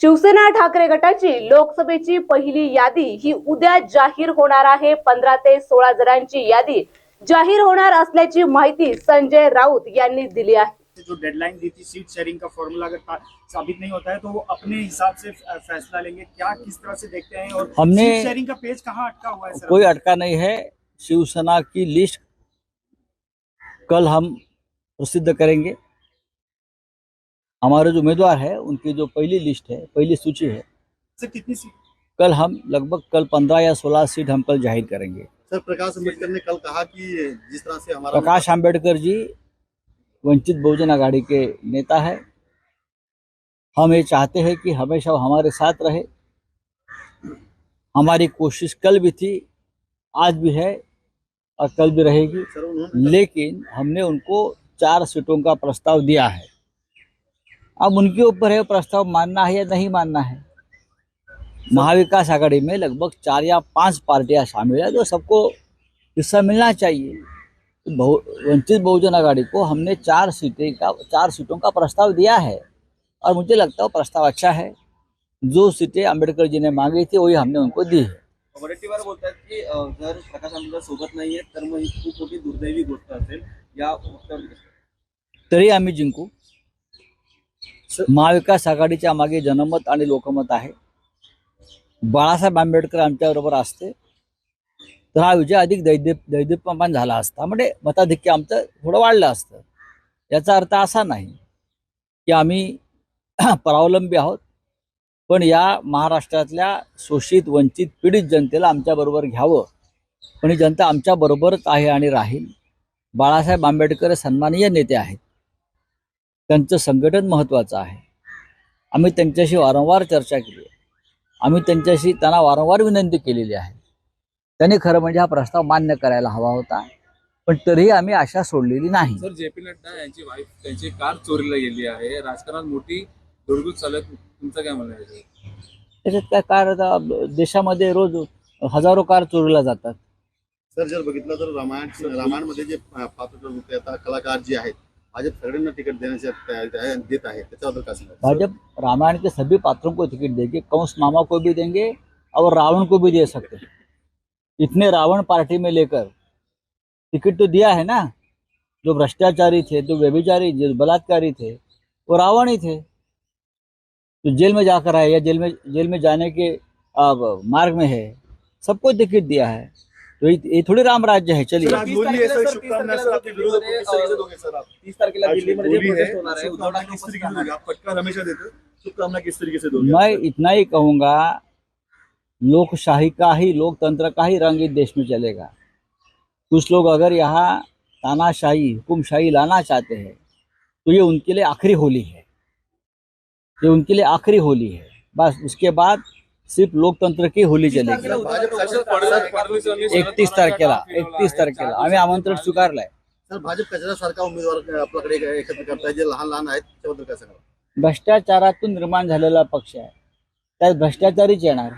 शिवसेना ठाकरे गटाची लोकसभेची पहिली यादी ही उद्या जाहीर होणार आहे. पंधरा ते सोळा जणांची यादी जाहीर होणार असल्याची माहिती संजय राऊत यांनी दिली आहे. जो डेडलाइन दी थी सीट शेयरिंग का फॉर्मूला अगर साबित नहीं होता है तो वो अपने हिसाब से फैसला लेंगे। क्या किस तरह से देखते हैं? और हमने- सीट शेयरिंग का पेज कहाँ अटका हुआ है सर? कोई अटका नहीं है। शिवसेना की लिस्ट कल हम प्रसिद्ध करेंगे। हमारे जो उम्मीदवार है उनकी जो पहली लिस्ट है पहली सूची है सर कितनी सीट? कल हम लगभग कल पंद्रह या सोलह सीट हम कल ज़ाहिर करेंगे। सर प्रकाश अंबेडकर ने कल कहा कि जिस तरह से हमारा प्रकाश आंबेडकर जी वंचित बहुजन आघाड़ी के नेता है। हम ये चाहते हैं कि हमेशा वो हमारे साथ रहे। हमारी कोशिश कल भी थी आज भी है और कल भी रहेगी। लेकिन हमने उनको चार सीटों का प्रस्ताव दिया है। अब उनके ऊपर है प्रस्ताव मानना है या नहीं मानना है? महाविकास आघाड़ी में लगभग चार या पाँच पार्टियाँ शामिल है तो सबको हिस्सा मिलना चाहिए। बहु वंचित बहुजन आघाड़ी को हमने चार सीटें का चार सीटों का प्रस्ताव दिया है और मुझे लगता है प्रस्ताव अच्छा है। जो सीटें अंबेडकर जी ने मांगी थी वही हमने उनको दी है। वडेट्टीवार बोलतात की जर प्रकाश आंबेडकर सोबत नाहीये तर मग ही खूप मोठी दुर्दैवी गोष्ट असेल या तरी आम्ही जिंकू. महाविकास आघाडीच्या मागे जनमत आणि लोकमत आहे. बाळासाहेब आंबेडकर आमच्याबरोबर असते. तर हा विजय अधिक दैदिप दैदीप्यमान झाला असता. म्हणजे मताधिक्य आमचं थोडं वाढलं असतं. याचा अर्थ असा नाही की आम्ही परावलंबी आहोत. पण या महाराष्ट्रातल्या शोषित वंचित पीडित जनतेला आमच्याबरोबर घ्यावं. पण ही जनता आमच्याबरोबरच आहे आणि राहील. बाळासाहेब आंबेडकर हे सन्माननीय नेते आहेत. त्यांचं संघटन महत्त्वाचं आहे. आम्ही त्यांच्याशी वारंवार चर्चा केली आहे. आम्ही त्यांच्याशी त्यांना वारंवार विनंती केलेली आहे. त्यांनी खरं म्हणजे हा प्रस्ताव मान्य करायला हवा होता. पण तरीही आम्ही आशा सोडलेली नाही. सर जे पी नड्डा यांची वाईफ त्यांची कार चोरीला गेली आहे. राजकारणात मोठी दुर्गुत चालत तुमचं काय म्हणणं आहे? त्याच्यात काय कार आता देशामध्ये रोज हजारो कार चोरीला जातात. सर जर बघितलं तर रामायण रामायणमध्ये जे पात्र होते आता कलाकार जे आहेत भाजप सगळ्यांना तिकीट देण्याचे तयारी देत आहे भाजपा रामायण के सभी पात्रों को टिकट देगी कंस मामा को भी देंगे और रावण को भी दे सकते इतने रावण पार्टी में लेकर टिकट तो दिया है ना? जो भ्रष्टाचारी थे, जो व्यभिचारी, जो बलात्कारी थे, वो रावण ही थे। जो जेल में जाकर आए या जेल में जेल में जाने के मार्ग में है, सबको टिकट दिया है। तो ये थोड़ी राम राज्य है चलिए। मैं इतना ही कहूँगा लोकशाही का ही लोकतंत्र का ही रंग इस देश में चलेगा। कुछ लोग अगर यहाँ तानाशाही हुकुमशाही लाना चाहते हैं तो ये उनके लिए आखिरी होली है। ये उनके लिए आखिरी होली है। बस उसके बाद सिर्फ लोकतंत्र की होली शरद एकतीस तारखेला एकतीस. तारखेला आम्ही आमंत्रण स्वीकारलंय. भाजप कचऱ्यासारखा उमेदवार आपल्याकडे एक- एकत्र करताय? जे लहान लहान आहेत त्याच्याबद्दल काय सांगा भ्रष्टाचारातून निर्माण झालेला पक्ष आहे. त्यात भ्रष्टाचारीच येणार.